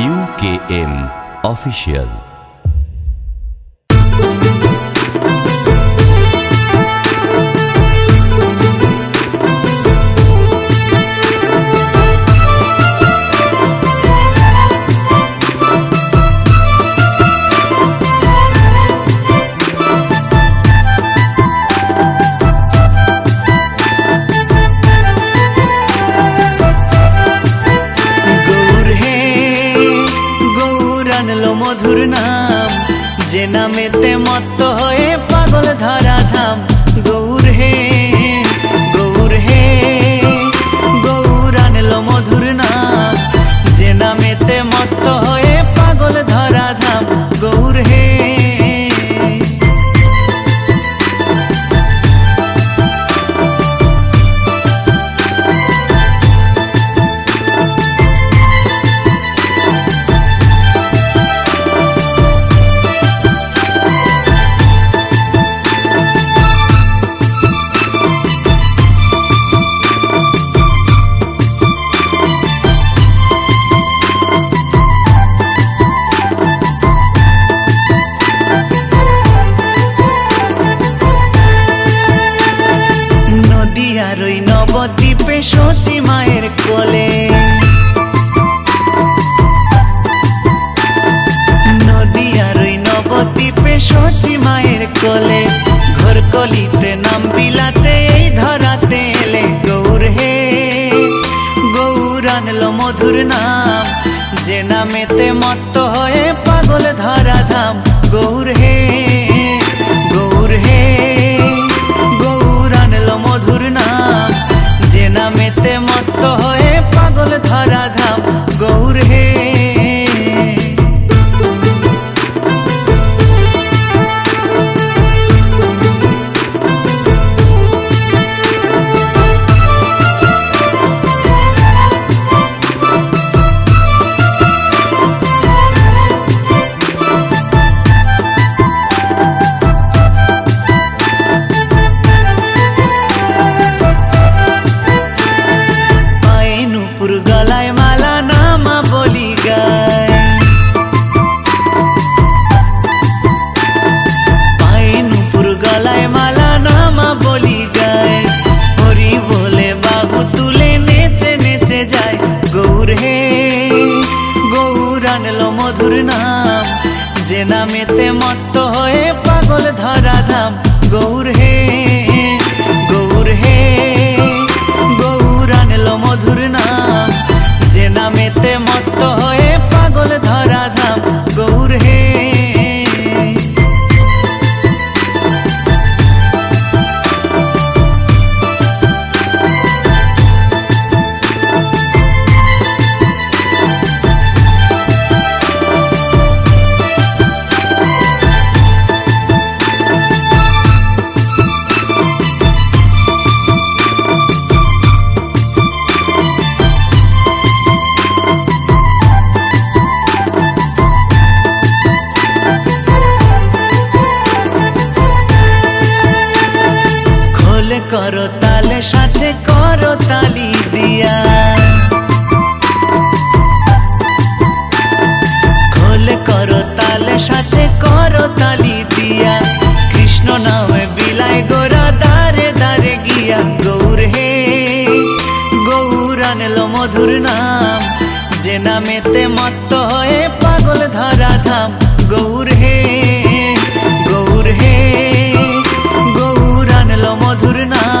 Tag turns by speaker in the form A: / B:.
A: UKM official
B: যে নামেতে মত্ত হয়ে পাগল ধরা কোলে ঘর কলিতে নাম বিলাতে, এই ধরাতে এলে গৌর হে। গৌর আনলো মধুর নাম, যে নামেতে মত্ত হয়ে পাগল ধরা ধাম গৌর হে। বলি গায়। হরি বলে বাবু তুলে নেচে নেচে যায়। গৌর হে, গৌর আনলো মধুর নাম। যে নামেতে মত্ত হয়ে তালি দিয়া। খোলে করো তালে, সাথে করো তালি দিয়া। কৃষ্ণ নামে বিলাই গোরা দারে দারে গিয়া গৌর হে। গৌর আনলো মধুর নাম, যে নামেতে মত্ত হয়ে পাগল ধরা ধাম গৌর হে গৌর হে, গৌর আনলো মধুর নাম।